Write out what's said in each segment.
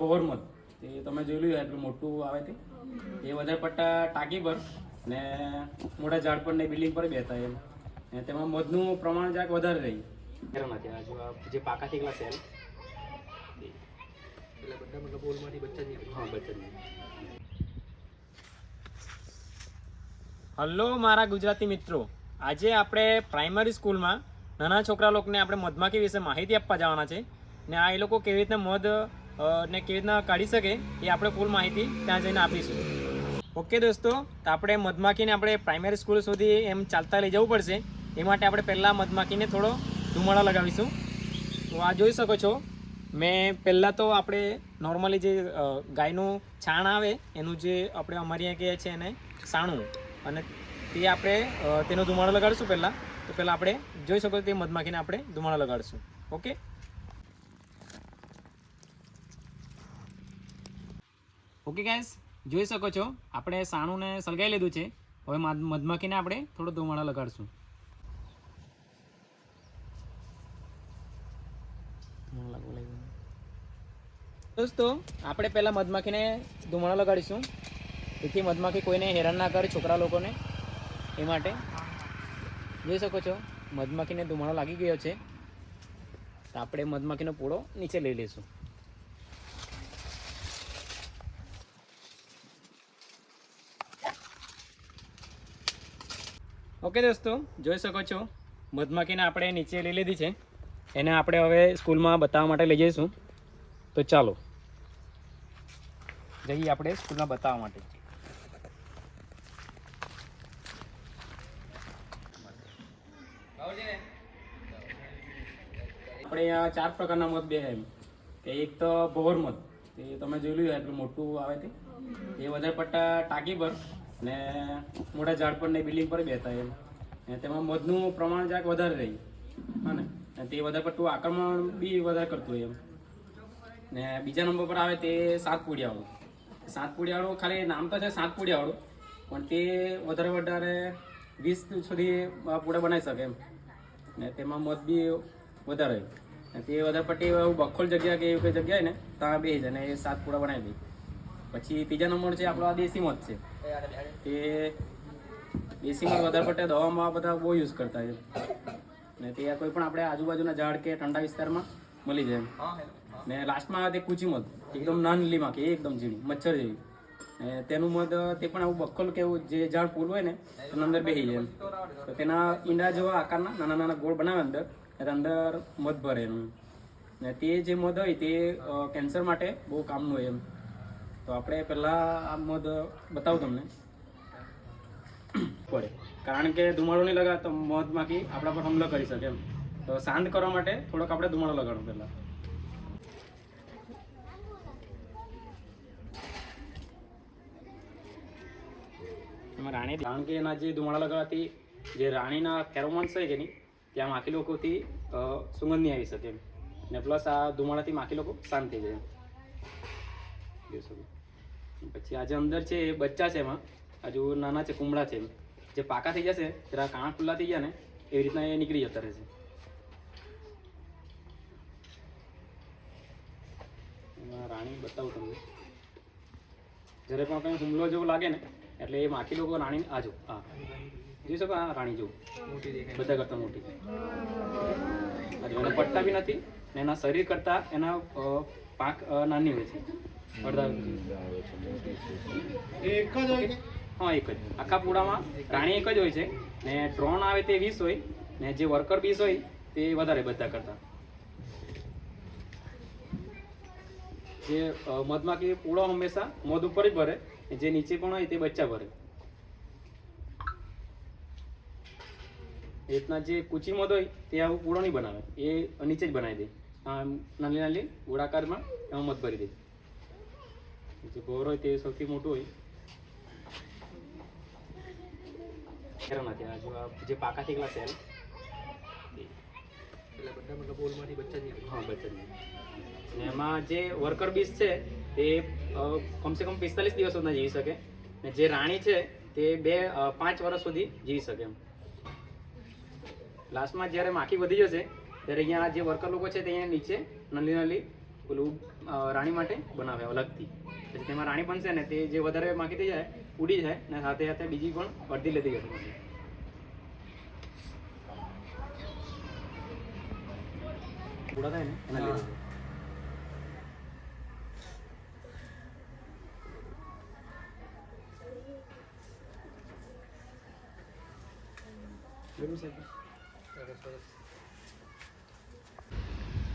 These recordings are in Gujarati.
ગોવરમત તે તમે જોઈ હોય એટલું મોટું આવે તે. એ વધારે પડતા ટાંકી પર ને મોટા ઝાડ પર ને બિલ્ડિંગ પર બેતા એમ. ને તેમાં મધનું પ્રમાણ જરાક વધારે રહી. એના નથી આ જો પાકા થયેલા સેલ એટલે બધા મતલબ બોલમાંથી બચ્ચા નીકળે. હા બચત હલો મારા ગુજરાતી મિત્રો. આજે આપણે પ્રાઇમરી સ્કૂલમાં નાના છોકરા લોકોને આપણે મધમાખી વિશે માહિતી આપવા જવાના છે. ને આ એ લોકો કેવી રીતના મધ ને કેવી રીતના કાઢી શકે એ આપણે ફૂલ માહિતી ત્યાં જઈને આપીશું. ઓકે દોસ્તો, તો આપણે મધમાખીને આપણે પ્રાઇમરી સ્કૂલ સુધી એમ ચાલતા લઈ જવું પડશે. એ માટે આપણે પહેલાં મધમાખીને થોડો ધુમાડો લગાવીશું. તો આ જોઈ શકો છો, મેં પહેલાં તો આપણે નોર્મલી જે ગાયનું છાણ આવે, એનું જે આપણે અમારી અહીંયા કહીએ છીએ એને સાણું. અને તે આપણે તેનો ધુમાડો લગાડીશું પહેલાં. તો પહેલાં આપણે જોઈ શકો તે મધમાખીને આપણે ધુમાડો લગાડીશું. ઓકે? ઓકે ગાઈસ જોઈ શકો છો, આપણે સાણુંને સળગાવી લીધું છે. હવે મધ- મધમાખીને આપણે થોડો ધુમાડો લગાડીશું. દોસ્તો, આપણે પહેલાં મધમાખીને ધુમાડો લગાડીશું. તેથી મધમાખી કોઈને હેરાન ના કરે છોકરા લોકોને. એ માટે જોઈ શકો છો, મધમાખીને ધુમાડો લાગી ગયો છે. તો આપણે મધમાખીનો પૂળો નીચે લઈ લઈશું. ઓકે દોસ્તો, જોઈ શકો છો, મધમાખીને આપણે નીચે લઈ લીધી છે. એને આપણે હવે સ્કૂલમાં બતાવવા માટે લઈ જઈશું. તો ચાલો, જઈએ આપણે સ્કૂલમાં બતાવવા માટે. આપણે અહીંયા ચાર પ્રકારના મધ બે એમ. કે એક તો ભોર મધ, તે તમે જોઈ લીધું એટલું મોટું આવે તે. એ વધારે પડતા ટાંકી પર ને મોટા ઝાડ પર ને બિલ્ડિંગ પર બેતા એમ. ને તેમાં મધનું પ્રમાણ જરાક વધારે રહી. હા ને? તે વધારે પડતું આક્રમણ બી વધારે કરતું હોય એમ. ને બીજા નંબર પર આવે તે સાત પૂડિયાવાળું સાત પૂડિયાવાળું ખાલી નામ તો છે સાત પૂડિયાવાળું પણ તે વધારે વધારે વીસ સુધી પૂડા બનાવી શકે એમ. ને તેમાં મધ બી વધારે તે વધારે પડતી એવું બખોલ જગ્યા કે એવી કોઈ જગ્યાએ ને ત્યાં બે જાય ને એ સાત પૂડા બનાવી દે. પછી ત્રીજા નંબર છે આપણો આ દેશી મધ છે. તે દેશી મધ વધારે પડતા દવામાં બધા બહુ યુઝ કરતા છે. ને તે કોઈ પણ આપણે આજુબાજુના ઝાડ કે ઠંડા વિસ્તારમાં મળી જાય ને લાસ્ટમાં તે કૂચી મધ, એકદમ નાનલી માખી એકદમ ઝીણી, મચ્છર જેવી. તેનું મધ, તે પણ આવું બક્કલ કે એવું જે ઝાડ ફૂલ હોય ને તેના અંદર બેસી જાય તો તેના ઈંડા જેવા આકારના નાના નાના ગોળ બનાવે અંદર એટલે અંદર મધ ભરે એનું. ને તે જે મધ હોય તે કેન્સર માટે બહુ કામનું હોય એમ. તો આપણે પહેલાં આ મધ બતાવું તમને. પડે. કારણ કે ધુમાડો નહીં લગાવે તો મધમાંથી આપણા પર હુમલો કરી શકે એમ. તો શાંત કરવા માટે થોડોક આપણે ધુમાડો લગાડો પહેલાં. એમાં રાણી કારણ કે એના જે ધુમાડા લગાવવાથી જે રાણીના ફેરોમોન્સ હોય કે નહીં ત્યાં માખી લોકોથી સુગંધ નહીં આવી શકે ને પ્લસ આ ધુમાડાથી માખી લોકો શાંત થઈ જાય પછી આ જે અંદર છે, એ બચ્ચા છે એમાં. હજુ નાના છે, કુમળા છે જે પાકા થઈ જશે, જરા કાણા ખુલ્લા થઈ ગયા ને, એવી રીતના એ નીકળી જતા રહેશે. રાણી બતાવું તમને. જ્યારે પણ કંઈ હુમલો જેવો લાગે ને, એટલે એ માખી લોકો રાણી આજો હા. જોઈ શકો આ રાણી જેવું. મોટી દેખાય. બધા કરતાં મોટી આ જો એના પટ્ટા બી નથી ને એના શરીર કરતાં એના પાંખ નાની હોય છે. એક જ હોય હા એક જ. આખા પૂડામાં રાણી એક જ હોય છે. ને ડ્રોન આવે તે વીસ હોય. ને જે વર્કર બીસ હોય તે વધારે બધા કરતાં. જે મધમાખી પૂળો હંમેશા મધ ઉપર જ ભરે જે નીચે પણ હોય તે બચ્ચા ભરે. એ રીતના જે કુચી મધ હોય તે આવું પૂળો નહીં બનાવે. એ નીચે જ બનાવી દે. આમ નાની નાની ગોળાકારમાં એમાં મધ ભરી દે. જે ગોર હોય તે સૌથી મોટું હોય. નથી આ જો આ જે પાકા થયેલા સેલ. એટલે બધા મતલબ બચ્ચા જ નીકળે. હા બચત ને એમાં જે વર્કર બીસ છે તે કમસે કમ પિસ્તાલીસ દિવસ સુધીના જીવી શકે. ને જે રાણી છે તે બે પાંચ વર્ષ સુધી જીવી શકે એમ. લાસ્ટમાં જ્યારે માખી વધી જશે ત્યારે અહીંયા જે વર્કર લોકો છે તે અહીંયા નીચે નલી નલી પેલું રાણી માટે બનાવે અલગથી. પછી તેમાં રાણી બનશે ને તે જે વધારે માખી થઈ જાય ઉડી જાય ને સાથે સાથે બીજી પણ અડધી લેતી જશે પછી પૂરા થાય ને એના લીધે.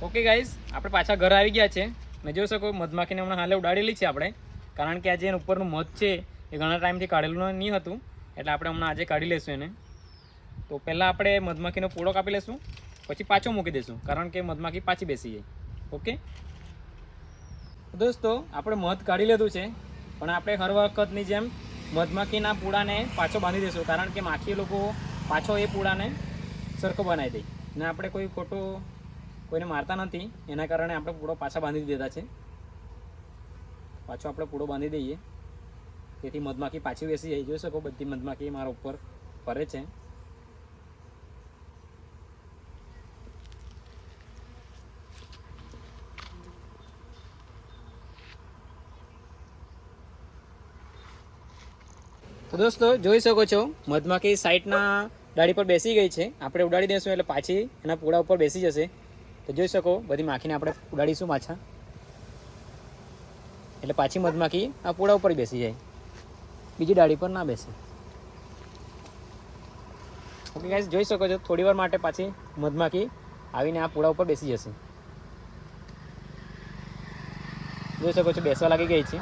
ઓકે ગાઈઝ આપણે પાછા ઘર આવી ગયા છે. મેં જોઈ શકો મધમાખીને હમણાં હાલે ઉડાડેલી છે આપણે. કારણ કે આજે એનું ઉપરનું મધ છે, એ ઘણા ટાઈમથી કાઢેલું નહીં હતું. એટલે આપણે હમણાં આજે કાઢી લઈશું એને. તો પહેલાં આપણે મધમાખીનો પૂળો કાપી લઈશું પછી પાછો મૂકી દઈશું કારણ કે મધમાખી પાછી બેસી જાય. ઓકે દોસ્તો, આપણે મધ કાઢી લીધું છે, પણ આપણે હર વખતની જેમ મધમાખીના પૂળાને પાછો બાંધી દઈશું કારણ કે માખી લોકો પાછો એ પૂળાને સરખો બનાવી દઈ. ને આપણે કોઈ ખોટો કોઈને મારતા નથી, એના કારણે આપણે પૂળો પાછા બાંધી દેતા છે. પાછો આપણે પૂળો બાંધી દઈએ. તેથી મધમાખી પાછી બેસી જાય. જોઈ શકો બધી મધમાખી મારા ઉપર ફરે છે. તો દોસ્તો, જોઈ શકો છો, મધમાખી સાઈડના ડાળી પર બેસી ગઈ છે. આપણે ઉડાડી દઈશું એટલે પાછી એના પૂળા ઉપર બેસી જશે. તો જોઈ શકો, બધી માખીને આપણે ઉડાડીશું પાછા એટલે પાછી મધમાખી આ પૂળા ઉપર બેસી જાય. બીજી ડાળી પર ના બેસે. ઓકે ગાઈઝ જોઈ શકો છો, થોડી વાર માટે પાછી મધમાખી આવીને આ પૂળા ઉપર બેસી જશે. જોઈ શકો છો, બેસવા લાગી ગઈ છે.